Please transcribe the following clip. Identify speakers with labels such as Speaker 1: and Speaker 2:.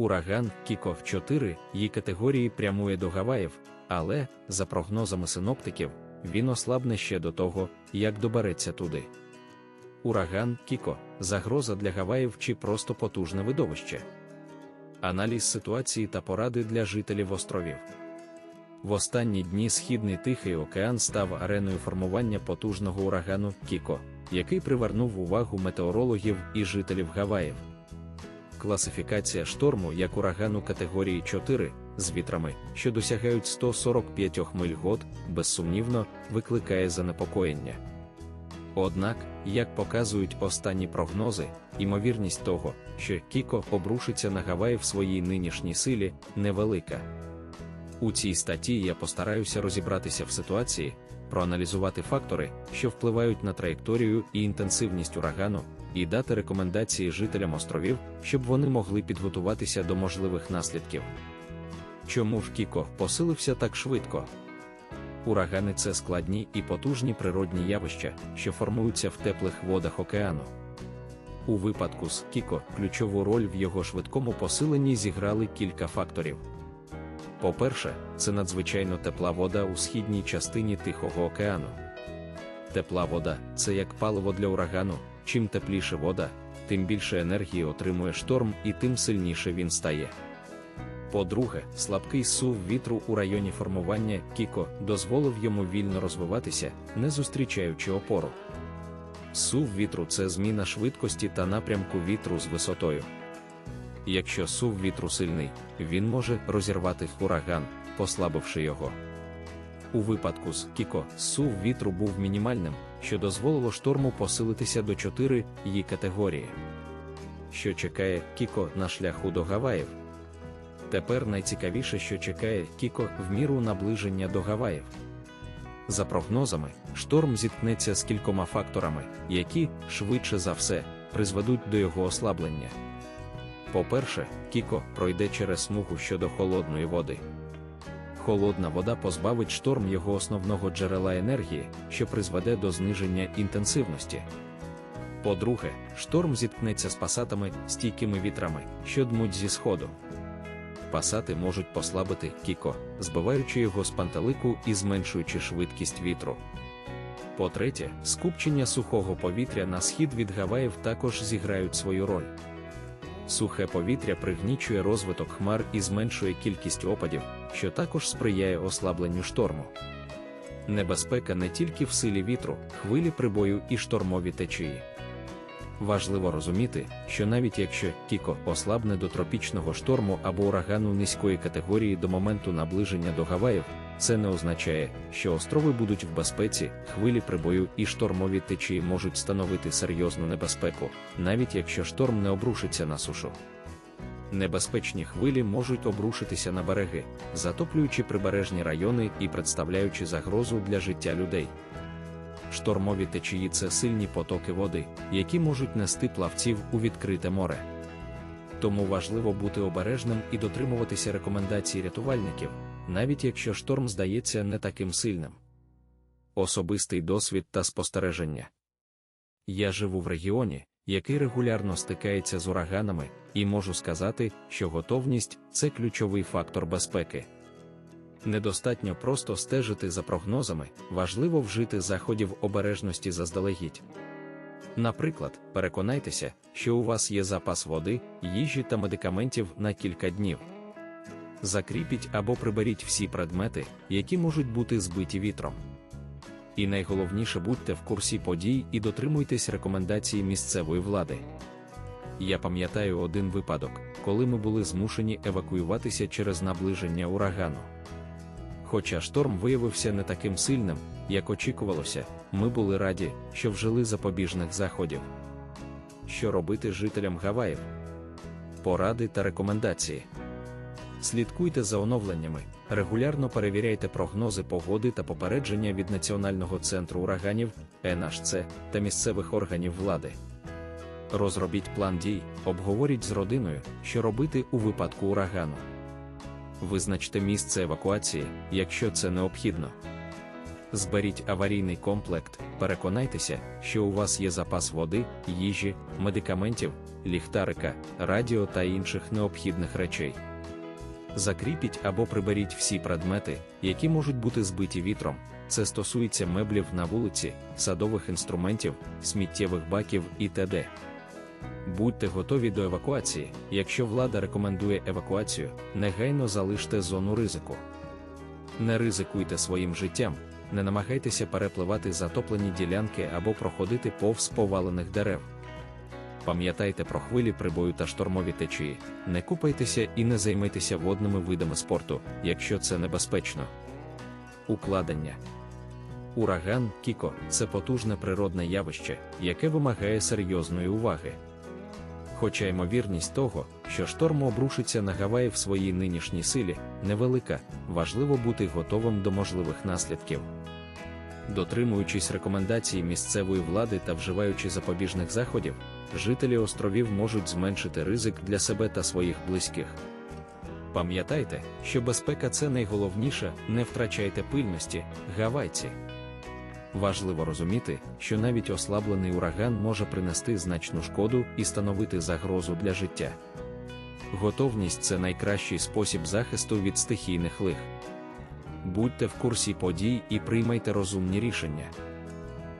Speaker 1: Ураган Кіко 4 її категорії прямує до Гаваїв, але, за прогнозами синоптиків, він ослабне ще до того, як добереться туди. Ураган Кіко загроза для Гаваїв чи просто потужне видовище. Аналіз ситуації та поради для жителів островів. В останні дні Східний Тихий океан став ареною формування потужного урагану Кіко, який привернув увагу метеорологів і жителів Гаваїв. Класифікація шторму як урагану категорії 4 з вітрами, що досягають 145 миль год, безсумнівно, викликає занепокоєння. Однак, як показують останні прогнози, ймовірність того, що Кіко обрушиться на Гаваї в своїй нинішній силі, невелика. У цій статті я постараюся розібратися в ситуації, проаналізувати фактори, що впливають на траєкторію і інтенсивність урагану, і дати рекомендації жителям островів, щоб вони могли підготуватися до можливих наслідків. Чому ж Кіко посилився так швидко? Урагани це складні і потужні природні явища, що формуються в теплих водах океану. У випадку з Кіко ключову роль в його швидкому посиленні зіграли кілька факторів. По-перше, це надзвичайно тепла вода у східній частині Тихого океану. Тепла вода це як паливо для урагану, чим тепліше вода, тим більше енергії отримує шторм і тим сильніше він стає. По-друге, слабкий сув вітру у районі формування Кіко дозволив йому вільно розвиватися, не зустрічаючи опору. Сув вітру це зміна швидкості та напрямку вітру з висотою. Якщо сув вітру сильний, він може розірвати ураган, послабивши його. У випадку з Кіко сув вітру був мінімальним, що дозволило шторму посилитися до 4 її категорії. Що чекає Кіко на шляху до Гаваїв? Тепер найцікавіше, що чекає Кіко в міру наближення до Гаваїв. За прогнозами, шторм зіткнеться з кількома факторами, які, швидше за все, призведуть до його ослаблення. По-перше, Кіко пройде через смугу щодо холодної води. Холодна вода позбавить шторм його основного джерела енергії, що призведе до зниження інтенсивності. По-друге, шторм зіткнеться з пасатами стійкими вітрами, що дмуть зі сходу. Пасати можуть послабити Кіко, збиваючи його з пантелику і зменшуючи швидкість вітру. По-третє, скупчення сухого повітря на схід від Гаваїв також зіграють свою роль. Сухе повітря пригнічує розвиток хмар і зменшує кількість опадів, що також сприяє ослабленню шторму. Небезпека не тільки в силі вітру, хвилі прибою і штормові течії. Важливо розуміти, що навіть якщо Кіко ослабне до тропічного шторму або урагану низької категорії до моменту наближення до Гаваїв, це не означає, що острови будуть в безпеці, хвилі прибою і штормові течії можуть становити серйозну небезпеку, навіть якщо шторм не обрушиться на сушу. Небезпечні хвилі можуть обрушитися на береги, затоплюючи прибережні райони і представляючи загрозу для життя людей. Штормові течії це сильні потоки води, які можуть нести плавців у відкрите море. Тому важливо бути обережним і дотримуватися рекомендацій рятувальників, навіть якщо шторм здається не таким сильним. Особистий досвід та спостереження. Я живу в регіоні, який регулярно стикається з ураганами, і можу сказати, що готовність це ключовий фактор безпеки. Недостатньо просто стежити за прогнозами, важливо вжити заходів обережності заздалегідь. Наприклад, переконайтеся, що у вас є запас води, їжі та медикаментів на кілька днів. Закріпіть або приберіть всі предмети, які можуть бути збиті вітром. І найголовніше будьте в курсі подій і дотримуйтесь рекомендацій місцевої влади. Я пам'ятаю один випадок, коли ми були змушені евакуюватися через наближення урагану. Хоча шторм виявився не таким сильним, як очікувалося, ми були раді, що вжили запобіжних заходів. Що робити жителям Гаваїв? Поради та рекомендації. Слідкуйте за оновленнями, регулярно перевіряйте прогнози погоди та попередження від Національного центру ураганів, НHC та місцевих органів влади. Розробіть план дій, обговоріть з родиною, що робити у випадку урагану. Визначте місце евакуації, якщо це необхідно. Зберіть аварійний комплект, переконайтеся, що у вас є запас води, їжі, медикаментів, ліхтарика, радіо та інших необхідних речей. Закріпіть або приберіть всі предмети, які можуть бути збиті вітром. Це стосується меблів на вулиці, садових інструментів, сміттєвих баків і т.д. Будьте готові до евакуації. Якщо влада рекомендує евакуацію, негайно залиште зону ризику. Не ризикуйте своїм життям, не намагайтеся перепливати затоплені ділянки або проходити повз повалених дерев. Пам'ятайте про хвилі прибою та штормові течії, не купайтеся і не займайтеся водними видами спорту, якщо це небезпечно. Укладення Ураган Кіко це потужне природне явище, яке вимагає серйозної уваги. Хоча ймовірність того, що шторм обрушиться на Гаваї в своїй нинішній силі, невелика, важливо бути готовим до можливих наслідків. Дотримуючись рекомендацій місцевої влади та вживаючи запобіжних заходів, жителі островів можуть зменшити ризик для себе та своїх близьких. Пам'ятайте, що безпека це найголовніше, не втрачайте пильності, гавайці. Важливо розуміти, що навіть ослаблений ураган може принести значну шкоду і становити загрозу для життя. Готовність це найкращий спосіб захисту від стихійних лих. Будьте в курсі подій і приймайте розумні рішення.